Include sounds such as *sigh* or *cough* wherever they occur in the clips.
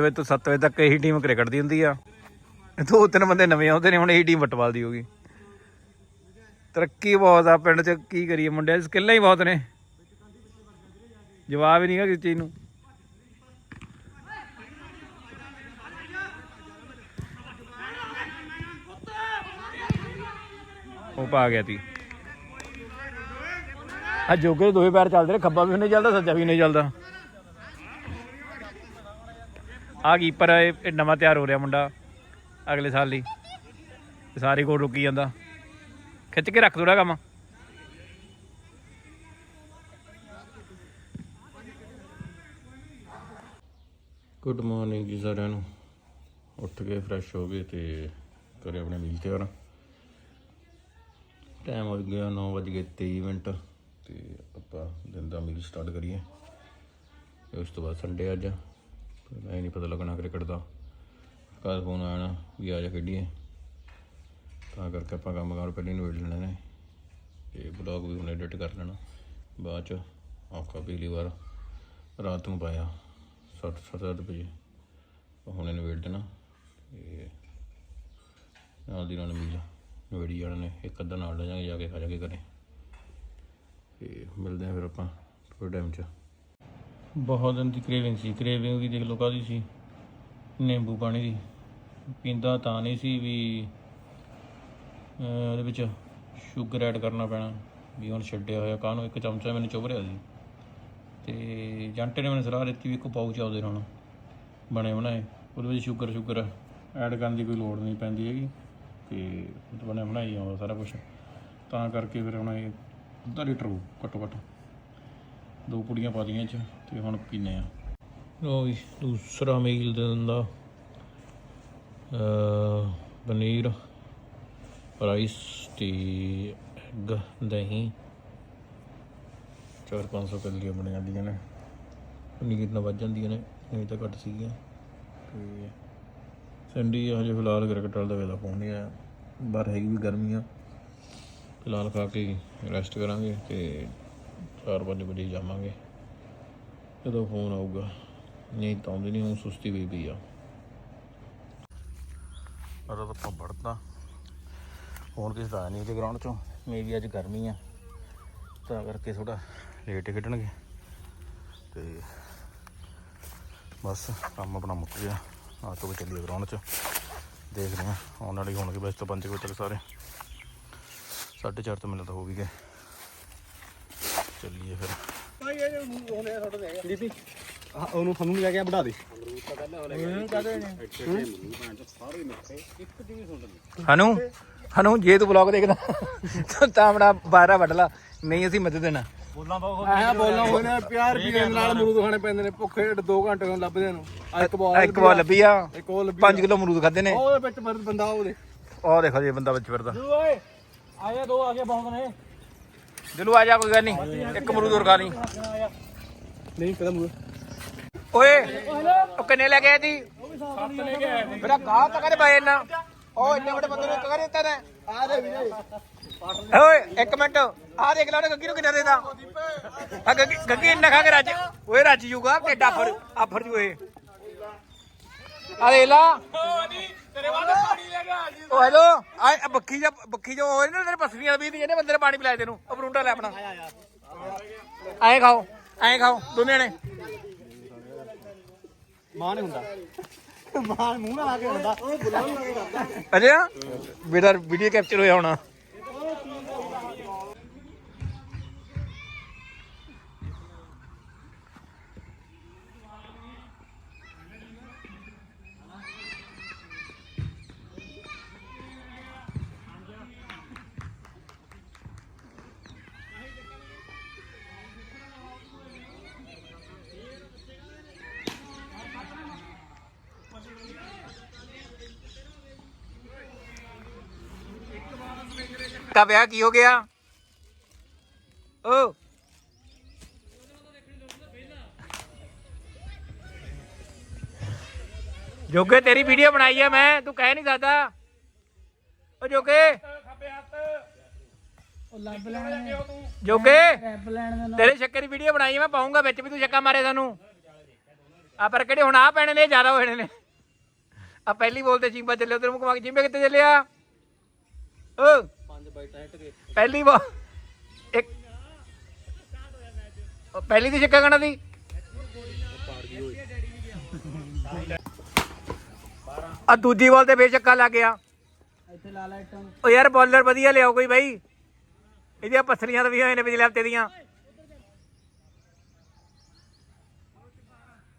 ਵਜੇ ਤੋਂ 7 ਵਜੇ ਤੱਕ ਇਹੀ ਟੀਮ ਕ੍ਰਿਕਟ ਦੀ ਹੁੰਦੀ ਆ। ਦੋ ਤਿੰਨ ਬੰਦੇ ਨਵੇਂ ਆਉਂਦੇ ਨੇ, ਹੁਣ ਇਹੀ ਟੀਮ ਫੁੱਟਬਾਲ ਦੀ ਹੋਗੀ ਤਰੱਕੀ ਬਹੁਤ ਆ, ਪਿੰਡ 'ਚ ਕੀ ਕਰੀਏ, ਮੁੰਡਿਆਂ ਦੀ ਸਕਿੱਲਾਂ ਹੀ ਬਹੁਤ ਨੇ। ਜਵਾਬ ਹੀ ਨਹੀਂਗਾ ਕਿਸੇ ਚੀਜ਼ ਨੂੰ। ਉਹ ਪਾ ਗਿਆ ਤੀ ਆ ਜੋਗੇ ਦੋਵੇਂ ਪੈਰ ਚੱਲਦੇ ਨੇ, ਖੱਬਾ ਵੀ ਨਹੀਂ ਚੱਲਦਾ, ਸੱਜਾ ਵੀ ਨਹੀਂ ਚੱਲਦਾ। ਆ ਕੀਪਰ ਇਹ ਇਹ ਨਵਾਂ ਤਿਆਰ ਹੋ ਰਿਹਾ ਮੁੰਡਾ, ਅਗਲੇ ਸਾਲ ਲਈ। ਇਹ ਸਾਰੇ ਕੋਲ ਰੁਕੀ ਜਾਂਦਾ। ਖਿੱਚ ਕੇ ਰੱਖ ਥੋੜਾ ਕੰਮ। ਗੁੱਡ ਮਾਰਨਿੰਗ ਜੀ ਸਾਰਿਆਂ ਨੂੰ। ਉੱਠ ਕੇ ਫਰੈਸ਼ ਹੋ ਗਏ ਤੇ ਕਰੇ ਆਪਣੇ ਮੀਲ ਤਿਆਰ ਟਾਈਮ ਹੋ ਗਿਆ 9:23 ਮਿੰਟ ਤੇ ਆਪਾਂ ਦਿਨ ਦਾ ਮੀਲ ਸਟਾਰਟ ਕਰੀਏ। ਤੇ ਉਸ ਤੋਂ ਬਾਅਦ ਸੰਡੇ ਅੱਜ। ਐ ਨਹੀਂ ਪਤਾ ਲੱਗਣਾ ਕ੍ਰਿਕਟ ਦਾ। ਕੱਲ ਫੋਨ ਆਣਾ ਵੀ ਆ ਜਾ ਖੇਡੀਏ। ਤਾਂ ਕਰਕੇ ਆਪਾਂ ਕੰਮ ਕਾਰ ਪਹਿਲਾਂ ਨਿਬੇੜ ਲੈਣੇ ਨੇ। ਤੇ ਬਲੌਗ ਵੀ ਹੁਣ ਐਡਿਟ ਕਰ ਲੈਣਾ। ਬਾਅਦ ਚ ਆਖਾ ਪਿਛਲੀ ਵਾਰ। ਰਾਤ ਨੂੰ ਪਾਇਆ। 7 7 ਵਜੇ। ਉਹ ਹੁਣੇ ਨਿਬੇੜ ਦੇਣਾ। ਤੇ ਨਾਲ ਦੀ ਨਾਲ ਮੀਲ ਨਿਬੇੜੀ ਜਾਣਾ ਨੇ। ਇੱਕ ਅੱਧਾ ਨਾਲ ਲੈ ਜਾਾਂਗੇ ਜਾ ਕੇ ਖਾ ਜਾਗੇ ਘਰੇ। ਤੇ ਮਿਲਦੇ ਆ ਫਿਰ ਆਪਾਂ ਥੋੜੇ ਟਾਈਮ ਚ। ਬਹੁਤ ਦਿਨ ਦੀ ਕ੍ਰੇਵਿੰਗ ਸੀ। ਕ੍ਰੇਵਿੰਗ ਵੀ ਦੇਖ ਲਓ ਕਾਦੀ ਸੀ। ਨਿੰਬੂ ਪਾਣੀ ਦੀ। ਪੀਂਦਾ ਤਾਂ ਨਹੀਂ ਸੀ ਵੀ ਉਹਦੇ ਵਿੱਚ ਸ਼ੂਗਰ ਐਡ ਕਰਨਾ ਪੈਣਾ। ਵੀ ਹੁਣ ਛੱਡਿਆ ਹੋਇਆ ਕਾਹਨੂੰ ਇੱਕ ਚਮਚਾ ਮੈਨੂੰ ਚੁੱਭ ਰਿਹਾ ਸੀ। ਤੇ ਜੰਟੇ ਨੇ ਮੈਨੂੰ ਸਲਾਹ ਦਿੱਤੀ ਵੀ ਇੱਕ ਪਾਊਚ ਆਉਦੇ ਰਹਿਣਾ ਬਣੇ ਬਣਾਏ। ਉਹਦੇ ਵਿੱਚ ਸ਼ੂਗਰ ਸ਼ੂਗਰ ਐਡ ਕਰਨ ਦੀ ਕੋਈ ਲੋੜ ਨਹੀਂ ਪੈਂਦੀ ਹੈਗੀ। ਤੇ ਬਣੇ ਬਣਾਈ ਆਉਂਦਾ ਸਾਰਾ ਕੁਝ ਤਾਂ ਕਰਕੇ ਫਿਰ ਹੁਣ ਇਹ ਅੱਧਾ ਲੀਟਰ ਹੋਊ ਘੱਟੋ ਘੱਟ। ਦੋ ਪੁੜੀਆਂ ਪਾ ਦੀਆਂ ਇਹ ਚ। ਤੇ ਹੁਣ ਪੀਨੇ ਆ। ਲੋ ਵੀ ਦੂਸਰਾ ਮੀਲ ਦੇ ਦਿੰਦਾ। ਪਨੀਰ, ਰਾਈਸ ਤੇ ਐਗ, ਦਹੀਂ। ਚਾਰ ਪੰਜ ਸੌ ਕੈਲਰੀਆਂ ਬਣ ਜਾਂਦੀਆਂ ਨੇ। ਪਨੀਰ ਨਾਲ ਵੱਜ ਜਾਂਦੀਆਂ ਨੇ ਨਹੀਂ ਤਾਂ ਘੱਟ ਸੀਗੀਆਂ। ਤੇ ਸੰਡੀ ਹਜੇ ਫਿਲਹਾਲ ਕ੍ਰਿਕਟ ਵਾਲ ਦਾ ਵੇਲਾ ਪਹੁੰਚ ਗਿਆ ਬਾਹਰ ਹੈਗੀ ਵੀ ਗਰਮੀ ਆ। ਫਿਲਹਾਲ ਖਾ ਕੇ ਰੈਸਟ ਕਰਾਂਗੇ ਤੇ 4-5 ਵਜੇ ਜਾਵਾਂਗੇ। ਜਦੋਂ ਫੋਨ ਆਊਗਾ। ਨਹੀਂ ਤਾਂ ਆਉਂਦੀ ਨਹੀਂ ਹੁਣ ਸੁਸਤੀ ਵੀ ਪਈ ਆ। ਅਰੇ ਤਾਂ ਆਪਾਂ ਵੜਦਾ ਫੋਨ ਕਿਸੇ ਦਾ ਨਹੀਂ ਤੇ ਗਰਾਊਂਡ ਚੋਂ। ਮੇਬੀ ਅੱਜ ਗਰਮੀ ਆ। ਤਾਂ ਕਰਕੇ ਥੋੜਾ ਲੇਟ ਖੇਡਣਗੇ। ਤੇ ਬਸ ਕੰਮ ਆਪਣਾ ਮੁੱਕ ਗਿਆ। ਆ ਤੋਂ ਚੱਲੀਏ ਗਰਾਊਂਡ 'ਚ। ਦੇਖਦੇ ਹਾਂ। ਆਉਣ ਵਾਲੀ ਹੋਣਗੇ ਬਸ ਤਾਂ 5 ਵਜੇ ਤੱਕ ਸਾਰੇ। 4:30 ਤੋਂ ਮੈਨੂੰ ਤਾਂ ਹੋ ਵੀ ਗਏ। ਚੱਲੀਏ ਫਿਰ। ਉਹਨੂੰ ਸਾਨੂੰ ਲੈ ਕੇ ਵਧਾ ਦੇ। ਹਨੂ ਹਨੂ ਜੇ ਤੂੰ ਵਲੌਗ ਦੇਖਦਾ ਤਾਂ ਤਾਂ ਆਪਣਾ ਬਾਰਾ ਵੱਢ ਲਾ ਨਹੀਂ ਅਸੀਂ ਮਦਦ ਦੇਣਾ। ਆਹ ਬੋਲਣਾ ਹੋਏ ਨੇ ਪਿਆਰ ਰੁਪਏ ਨਾਲ ਮਰੂਦ ਖਾਣੇ ਪੈਂਦੇ ਨੇ ਭੁੱਖੇ ਢਿੱਡ 2 ਘੰਟੇ ਨੂੰ ਲੱਭਦੇ ਨੂੰ ਆ ਇੱਕ ਬਾਲ ਇੱਕ ਵਾਰ ਲੱਭੀ ਆ ਇੱਕ ਉਹ ਲੱਭੀ 5 ਕਿਲੋ ਅਮਰੂਦ ਖਾਦੇ ਨੇ। ਉਹਦੇ ਵਿੱਚ ਮਰਦ ਬੰਦਾ ਉਹਦੇ। ਉਹ ਦੇਖੋ ਜੀ ਬੰਦਾ ਵਿੱਚ ਫਿਰਦਾ। ਓਏ ਆਇਆ ਦੋ ਆ ਗਏ ਬਹੁਤ ਨੇ। ਦਿਲੂ ਆ ਜਾ ਕੋਈ ਗੱਲ ਨਹੀਂ। ਇੱਕ ਅਮਰੂਦ ਹੋਰ ਖਾ ਲਈ। ਨਹੀਂ ਕਦਮ ਓਏ ਉਹ ਕਿੰਨੇ ਲੈ ਗਏ ਜੀ ਮੇਰਾ ਗਾਹ ਤਾਂ ਕਰੇ ਬਾਏ ਨਾ ਉਹ ਇੰਨੇ ਵੱਡੇ ਬੰਦੇ ਨੂੰ ਕਰੇ ਦਿੱਤਾ ਆ ਦੇ ਵੀਰੇ ਓਏ ਇੱਕ ਮਿੰਟ। ਆ ਦੇਖ ਲੈ ਗੱਗੀ ਨੂੰ ਕਿੰਨਾ ਦੇਦਾ ਆ ਗੱਗੀ ਗੱਗੀ ਇੰਨਾ ਖਾ ਕੇ ਰੱਜ। ਓਏ ਰੱਜ ਜੂਗਾ ਕਿੱਡਾ ਆਫਰ ਆਫਰ ਜੂ ਇਹ। ਆ ਦੇ ਲਾ। ਤੇਰੇ ਵਾਲੇ ਪਾਣੀ ਲੈ ਕੇ ਆ ਜੀ। ਓ ਹੈਲੋ ਆ ਆ ਬੱਖੀ ਜਾ ਬੱਖੀ ਜੋ ਹੋਏ ਨਾ ਤੇਰੇ ਪਸਲੀਆਂ ਵੀ ਇਹਨੇ ਬੰਦੇ ਨੇ ਪਾਣੀ ਪਿਲਾਇਆ ਤੈਨੂੰ। ਉਹ ਬਰੂੰਡਾ ਲੈ ਆਪਣਾ। ਐਂ ਖਾਓ ਐਂ ਖਾਓ ਦੋਨੇ ਨੇ ਮਾਂ ਨਹੀਂ ਹੁੰਦਾ। ਮਾਂ ਮੂੰਹ ਨਾਲ ਆ ਕੇ ਹੁੰਦਾ। ਉਹ ਬੁਲਾਉਣ ਲੱਗੇ ਕਰਦਾ ਅਜੇ ਬੇਟਾ ਵੀਡੀਓ ਕੈਪਚਰ ਹੋਇਆ ਹੋਣਾ। ਕਾ ਵਿਆਹ ਕੀ ਹੋ ਗਿਆ? ਓ। ਜੋਗੇ, ਤੇਰੀ ਵੀਡੀਓ ਬਣਾਈ ਆ ਮੈਂ, ਤੂੰ ਕਹਿ ਨਹੀਂ ਸਕਦਾ। ਓ ਜੋਗੇ। ਉਹ ਲੱਭ ਲੈਣੇ ਜੋਗੇ, ਤੇਰੇ ਛੱਕੇ ਦੀ ਵੀਡੀਓ ਬਣਾਈ ਆ, ਮੈਂ ਪਾਉਂਗਾ ਵਿੱਚ ਵੀ, ਤੂੰ ਛੱਕਾ ਮਾਰੇ ਸਾਨੂੰ। ਆ, ਪਰ ਕਿਹੜੇ ਹੁਣ ਆ ਪੈਣੇ ਨੇ, ਜ਼ਿਆਦਾ ਹੋਣੇ ਨੇ। ਆ, ਪਹਿਲੀ ਬੋਲਦੇ ਚੀਂਬਾ ਚੱਲੇ ਉਧਰ ਮੁਕਮਾ ਚੀਂਬੇ ਕਿੱਥੇ ਚੱਲਿਆ? ਓ। ਪਹਿਲੀ ਬੋਲ ਇੱਕ ਉਹ ਪਹਿਲੀ ਦੀ ਛੱਕਾ ਕਣਾ ਦੀ? ਆ ਦੂਜੀ ਬੋਲ ਤੇ ਬੇਸ਼ੱਕਾ ਲੱਗ ਗਿਆ। ਇੱਥੇ ਲਾ ਲੈ ਇੱਟਾਂ ਓ ਯਾਰ ਬੋਲਰ ਵਧੀਆ ਲਿਆਓ ਕੋਈ ਬਾਈ। ਇਹਦੀਆਂ ਪਸਲੀਆਂ ਤਾਂ ਵੀ ਹੋਏ ਨੇ ਪਿਛਲੇ ਹਫ਼ਤੇ ਦੀਆਂ।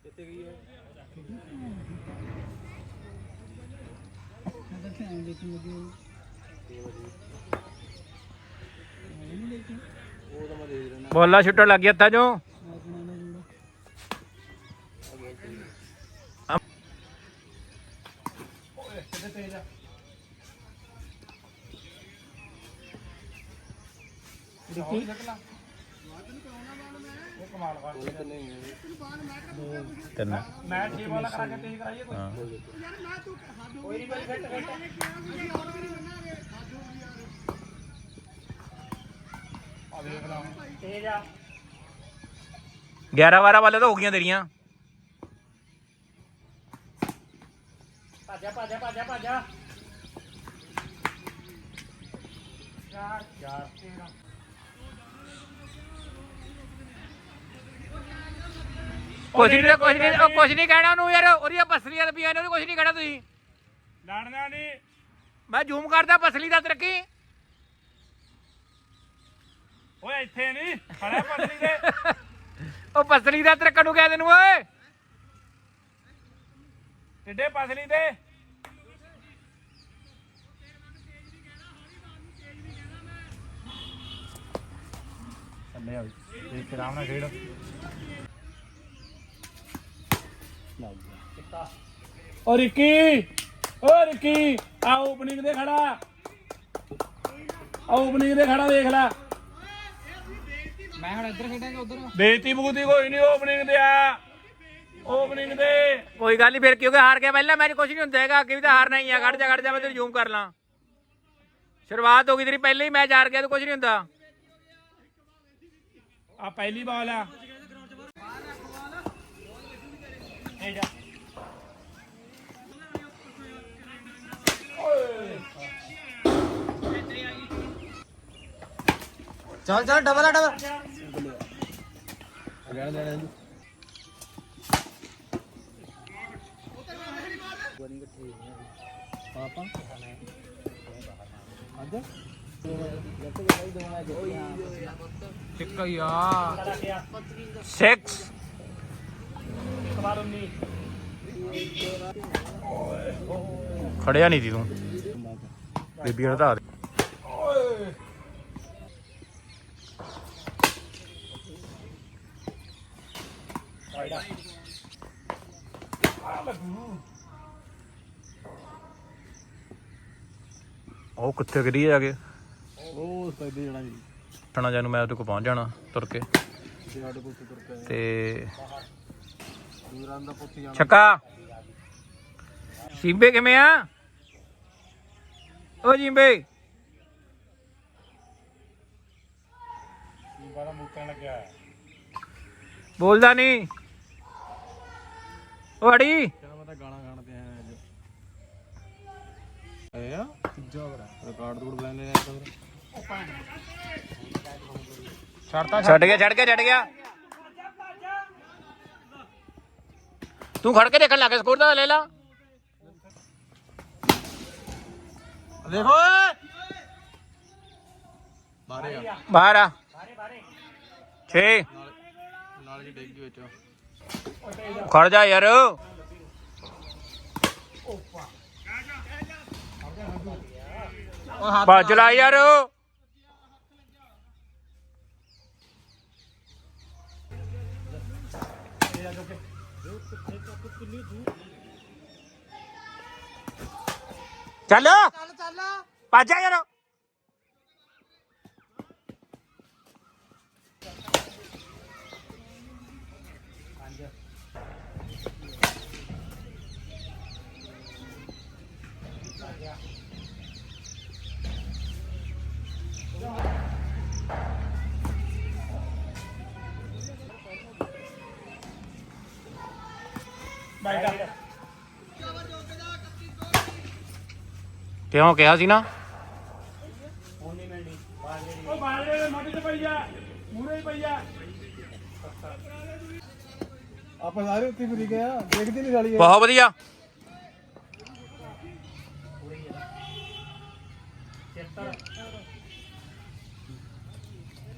ਕਿੱਥੇ ਗਈ ਹੈ ਬੋਲਾ ਛੁੱਟਣ ਲੱਗ ਗਿਆ ਤਾਂ ਜੋ ਤਿੰਨ ਮੈਂ 6 ਬਾਲ ਕਰਾ ਕੇ ਤੇਜ਼ ਕਰਾਈਏ ਕੋਈ ਹਾਂ ਆ ਵੇਖ ਲਾ ਤੇਜ ਆ 11 12 ਵਾਲੇ ਤਾਂ ਹੋ ਗਈਆਂ ਤੇਰੀਆਂ ਭਾਜਾ ਭਾਜਾ ਭਾਜਾ ਭਾਜਾ ਚਾਰ ਚਾਰ ਤੇਰਾ ਕੁਛ ਨਹੀਂ ਕੁਛ ਨਹੀਂ ਉਹ ਕੁਛ ਨਹੀਂ ਕਹਿਣਾ ਉਹਨੂੰ ਯਾਰ ਉਹਦੀਆਂ ਪਸਲੀਆਂ ਪੀਆਂ ਨੇ ਉਹਨੂੰ ਕੁਛ ਨਹੀਂ ਕਹਿਣਾ ਤੁਸੀਂ। ਲੜਨਾ ਨਹੀਂ ਮੈਂ ਜ਼ੂਮ ਕਰਦਾ ਪਸਲੀ ਦਾ ਤਰੱਕੀ। ਓਏ ਇੱਥੇ ਨਹੀਂ ਖੜਾ ਪੱਲੀ ਦੇ। *laughs* ਉਹ ਪਸਲੀ ਦਾ ਤਰੱਕਾ ਨੂੰ ਕਹਿ ਤੈਨੂੰ ਓਏ। ਟਿੱਡੇ ਪਸਲੀ ਦੇ। ਥੱਲੇ ਆ ਦੇਖ ਆਰਾਮ ਨਾਲ ਖੇਡ। ਓ ਰਿੱਕੀ ਓ ਰਿੱਕੀ ਆ ਓਪਨਿੰਗ ਦੇ ਖੜਾ। ਆ ਓਪਨਿੰਗ ਦੇ ਖੜਾ ਦੇਖ ਲੈ। ਮੈਂ ਹੁਣ ਇੱਧਰ ਖੇਡਾਂਗਾ ਉਧਰ। ਬੇਇੱਜ਼ਤੀ ਬੁਗਤੀ ਕੋਈ ਨਹੀਂ ਓਪਨਿੰਗ ਦੇ ਆ। ਓਪਨਿੰਗ ਦੇ ਕੋਈ ਗੱਲ ਨਹੀਂ ਫਿਰ ਕਿਉਂਕਿ ਹਾਰ ਗਿਆ ਪਹਿਲਾਂ ਮੈਚ ਕੁਝ ਨਹੀਂ ਹੁੰਦਾ ਹੈਗਾ ਅੱਗੇ ਵੀ ਤਾਂ ਹਾਰਨਾ ਹੀ ਆ। ਖੜ ਜਾ ਖੜ ਜਾ ਮੈਂ ਤੈਨੂੰ ਜ਼ੂਮ ਕਰ ਲਾਂ। ਸ਼ੁਰੂਆਤ ਹੋ ਗਈ ਤੇਰੀ ਪਹਿਲੇ ਹੀ ਮੈਚ ਹਾਰ ਗਿਆ ਤਾਂ ਕੁਝ ਨਹੀਂ ਹੁੰਦਾ। ਆ ਪਹਿਲੀ ਬਾਲ ਆ। ਚੱਲ ਚੱਲ ਡਬਲ ਆ ਡਬਲ ਲੈਣ ਲੈਣ ਪਾਪਾ ਅੱਜ ਇੱਕ ਯਾਰ 6 ਖੜਿਆ ਨਹੀਂ ਦੀ ਤੂੰ। ਬੀਬੀ ਹਟਾ ਕਿੱਥੇ ਗਰੀ ਜਾ ਕੇ। ਉਹ ਸਪੈਦੇ ਜਣਾ ਜੀ ਟਣਾ ਜਾਨੂੰ ਮੈਂ ਉਹਦੇ ਕੋਲ ਪਹੁੰਚ ਜਾਣਾ ਤੁਰ ਕੇ। ਤੇ ਸਾਡੇ ਕੋਲ ਤੁਰ ਕੇ ਤੇ ਦੂਰਾਂ ਦਾ ਪੁੱਤੀ ਜਾਣਾ। ਛੱਕਾ। ਜਿੰਬੇ ਕਿਵੇਂ ਆ? ਓ ਜਿੰਬੇ ਬਾਰਾ ਮੁੱਕਣ ਲੱਗਿਆ ਬੋਲਦਾ ਨਹੀਂ। ਓ ਅੜੀ। ਕਿਆ ਪਤਾ ਗਾਣਾ ਇਹ ਆ ਤੀਜਾ ਰਿਕਾਰਡ ਲੈ ਛੱਡਤਾ ਛੱਡ ਗਿਆ ਛੱਡ ਗਿਆ ਛੱਡ ਗਿਆ। ਤੂੰ ਖੜ ਕੇ ਦੇਖਣ ਲੱਗ ਸਕੋਰ ਦਾ ਲੈ ਲਾ। ਦੇਖੋ ਆ। ਬਾਹਰ ਆ। 6 ਨਾਲ ਜੀ ਡੇਗੀ ਵਿੱਚ। ਖੜ ਜਾ ਯਾਰ। ਭੱਜ ਲਾ ਯਾਰ। ਚੱਲ। ਚੱਲ ਚੱਲ। ਭੱਜ ਜਾ ਯਾਰ। ਕਿਉਂ ਕਿਹਾ ਸੀ ਨਾ? ਆਪਾਂ ਸਾਰੇ ਉੱਥੇ ਫਿਰੀ ਗਏ ਆ ਦੇਖਦੀ ਨਹੀਂ ਸਾਲੀ ਬਹੁਤ ਵਧੀਆ।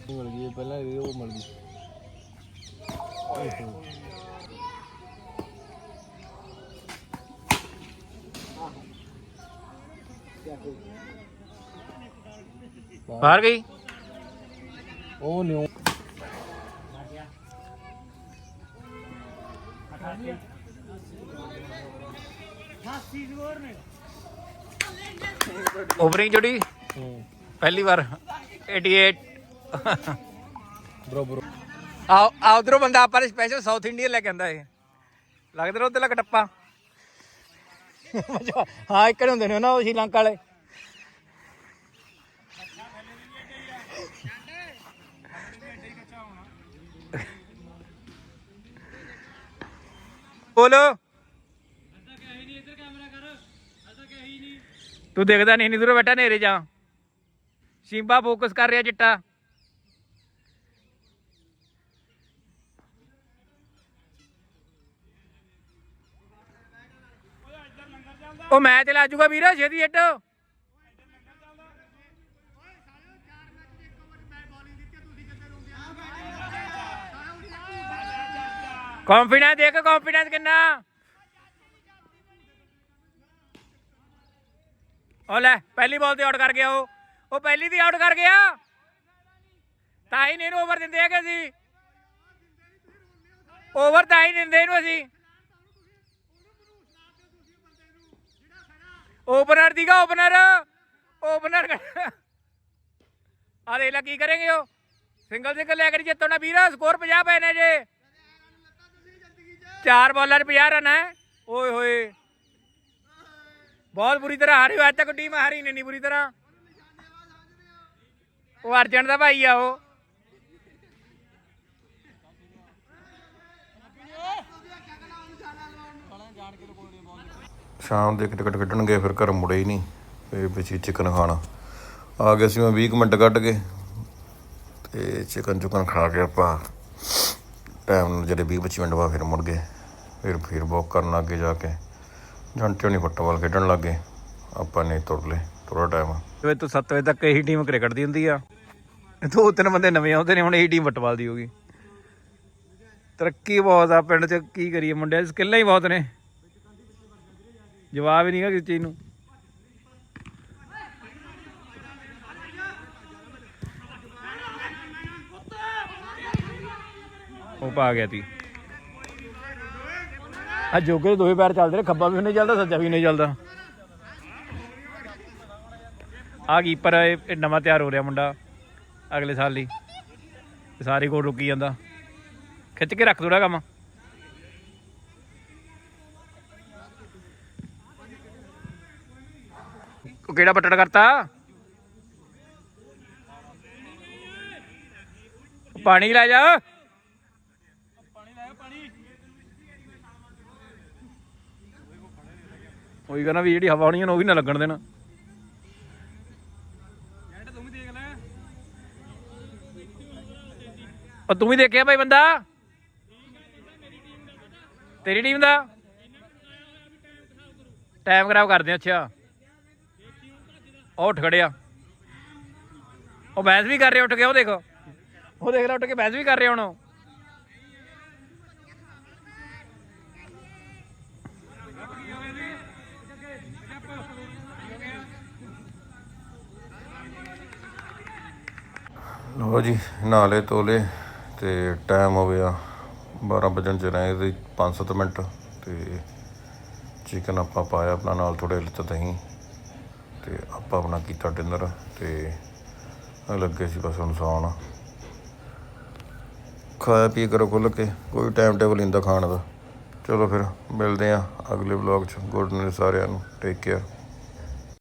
ਮਿਲ ਗਈ ਪਹਿਲਾਂ ਇਹ ਉਹ ਮਿਲ ਗਈ। ਬਾਹਰ ਗਈ? ਉਹ ਨਿਉ ਓਵਰਿੰਗ ਜੁੜੀ? ਪਹਿਲੀ ਵਾਰ। 88 ਬਰੋ ਬਰੋ। ਆ ਆ ਉਧਰੋਂ ਬੰਦਾ ਆਪਾਂ ਸਪੈਸ਼ਲ ਸਾਊਥ ਇੰਡੀਅਨ ਲੈ ਕੇ ਆਂਦਾ ਇਹ। ਲੱਗਦਾ ਰੋ ਤੇ ਟੱਪਾ? ਹਾਂ ਇੱਕ ਹੁੰਦੇ ਨੇ ਨਾ ਉਹ ਸ਼੍ਰੀਲੰਕਾ ਵਾਲੇ। ਬੋਲੋ। ਤੂੰ ਦੇਖਦਾ ਨਹੀਂ ਨਹੀਂ ਦੂਰੋਂ ਬੈਠਾ ਨੇਰੇ ਜਾ ਸਿੰਬਾ ਫੋਕਸ ਕਰ ਰਿਹਾ ਚਿੱਟਾ। ਉਹ ਮੈਂ ਲਾ ਜੂਗਾ ਵੀਰ, ਛੇਤੀ ਹਿੱਟ। ਕੌਨਫੀਡੈਂਸ ਦੇਖ ਕੌਨਫੀਡੈਂਸ ਕਿੰਨਾ? ਉਹ ਲੈ, ਪਹਿਲੀ ਬਾਲ ਤੇ ਆਊਟ ਕਰ ਗਿਆ ਉਹ। ਉਹ ਪਹਿਲੀ ਦੀ ਆਊਟ ਕਰ ਗਿਆ? ਤਾਂ ਹੀ ਨਹੀਂ ਇਹਨੂੰ ਓਵਰ ਦਿੰਦੇ ਹੈਗੇ ਅਸੀਂ। ਓਵਰ ਤਾਂ ਹੀ ਦਿੰਦੇ ਇਹਨੂੰ ਅਸੀਂ। ਓਪਨਰ ਦੀਗਾ ਓਪਨਰ ਓਪਨਰ ਆ ਦੇਖ ਲੈ ਕੀ ਕरेंगे ਉਹ। ਸਿੰਗਲ ਸਿੰਗਲ ਲੈ ਕੇ ਜਿੱਤਣਾ। ਵੀਰ ਸਕੋਰ 50 ਪਏ ਨੇ ਜੇ। ਚਾਰ ਬਾਲਾਂ 'ਚ 50 ਰਨ ਹੈ। ਓਏ ਹੋਏ। ਬਹੁਤ ਬੁਰੀ ਤਰ੍ਹਾਂ ਹਾਰੀ ਹੋਇਆ ਅੱਜ ਤੱਕ ਟੀਮ ਹਾਰੀ ਨਹੀਂ ਨਹੀਂ ਬੁਰੀ ਤਰ੍ਹਾਂ। ਉਹ ਅਰਜਨ ਦਾ ਭਾਈ ਆ ਉਹ। ਸ਼ਾਮ ਦੇ ਟਿਕਟ ਕੱਢਣਗੇ ਫਿਰ ਘਰ ਮੁੜੇ ਹੀ ਨਹੀਂ ਫਿਰ ਵਿੱਚ ਚਿਕਨ ਖਾਣਾ। ਆ ਗਏ ਸੀ ਮੈਂ 20 ਕੁ ਮਿੰਟ ਕੱਢ ਕੇ, ਤੇ ਚਿਕਨ ਚੁਕਨ ਖਾ ਕੇ ਆਪਾਂ। ਟਾਈਮ ਨਾਲ ਜਿਹੜੇ 20 25 ਮਿੰਟ ਬਾਅਦ ਫਿਰ ਮੁੜ ਗਏ, ਫਿਰ ਫਿਰ ਵਾਕ ਕਰਨ ਲੱਗੇ ਜਾ ਕੇ। ਜੰਟਿਓ ਨਹੀਂ ਫੁੱਟਬਾਲ ਖੇਡਣ ਲੱਗੇ ਆਪਾਂ ਨੇ ਤੁਰ ਲਏ ਥੋੜਾ ਟਾਈਮ। ਵੇ ਤੋਂ 7 ਵਜੇ ਤੱਕ ਇਹੀ ਟੀਮ ਕ੍ਰਿਕਟ ਦੀ ਹੁੰਦੀ ਆ, ਦੋ ਤਿੰਨ ਬੰਦੇ ਨਵੇਂ ਆਉਂਦੇ ਨੇ, ਹੁਣ ਇਹੀ ਟੀਮ ਫੁੱਟਬਾਲ ਦੀ ਹੋਗੀ ਤਰੱਕੀ ਬਹੁਤ ਆ, ਪਿੰਡ 'ਚ ਕੀ ਕਰੀਏ, ਮੁੰਡਿਆਂ ਦੀ ਸਕਿੱਲਾਂ ਹੀ ਬਹੁਤ ਨੇ। ਜਵਾਬ ਹੀ ਨਹੀਂਗਾ ਕਿਸੇ ਚੀਜ਼ ਨੂੰ। ਉਹ ਪਾ ਗਿਆ ਤੀ। ਆ ਜੋਗੇ ਦੋਵੇਂ ਪੈਰ ਚੱਲਦੇ ਨੇ, ਖੱਬਾ ਵੀ ਨਹੀਂ ਚੱਲਦਾ, ਸੱਜਾ ਵੀ ਨਹੀਂ ਚੱਲਦਾ। ਆ ਕੀਪਰ ਇਹ ਨਵਾਂ ਤਿਆਰ ਹੋ ਰਿਹਾ ਮੁੰਡਾ, ਅਗਲੇ ਸਾਲ ਲਈ। ਸਾਰੇ ਕੋਲ ਰੁਕੀ ਜਾਂਦਾ। ਖਿੱਚ ਕੇ ਰੱਖ ਥੋੜਾ ਕੰਮ। ਉਹ ਕਿਹੜਾ ਬਟਨ ਕਰਤਾ? ਪਾਣੀ ਲੈ ਜਾ। ਉਹੀ ਕਹਿੰਦਾ ਵੀ ਜਿਹੜੀ ਹਵਾ ਹੋਣੀ ਉਹ ਵੀ ਨਾ ਲੱਗਣ ਦੇਣਾ। ਉਹ ਤੂੰ ਵੀ ਦੇਖਿਆ ਭਾਈ ਬੰਦਾ? ਤੇਰੀ ਟੀਮ ਦਾ? ਟਾਈਮ ਖਰਾਬ ਕਰਦੇ ਅੱਛਾ। ਉਹ ਉੱਠ ਖੜਿਆ। ਉਹ ਬੈਸ ਵੀ ਕਰ ਰਿਹਾ ਉੱਠ ਕੇ ਉਹ ਦੇਖੋ। ਉਹ ਦੇਖ ਲੈ ਉੱਠ ਕੇ ਬੈਸ ਵੀ ਕਰ ਰਿਹਾ ਹੁਣ ਲੋ ਜੀ, ਨਾਲੇ ਤੋਲੇ ਤੇ ਟਾਈਮ ਹੋ ਗਿਆ 12 ਵਜਣ ਚ ਰਹੇ ਤੇ 5-7 ਮਿੰਟ ਤੇ ਚਿਕਨ ਆਪਾਂ ਪਾਇਆ ਆਪਣਾ ਨਾਲ ਥੋੜੇ ਲਿੱਤ ਦਹੀਂ ਤੇ ਆਪਾਂ ਆਪਣਾ ਕੀਤਾ ਡਿਨਰ ਤੇ ਲੱਗੇ ਸੀ ਬਸ ਹੁਣ ਸੌਣ। ਖਾਇਆ ਪੀ ਕਰੋ ਖੁੱਲ ਕੇ, ਕੋਈ ਟਾਈਮ ਟੇਬਲ ਨਹੀਂ ਦਾ ਖਾਣ ਦਾ। ਚਲੋ ਫਿਰ, ਮਿਲਦੇ ਆ ਅਗਲੇ ਵਲੌਗ ਚ। ਗੁੱਡ ਨਾਈਟ ਸਾਰਿਆਂ ਨੂੰ ਟੇਕ ਕੇਅਰ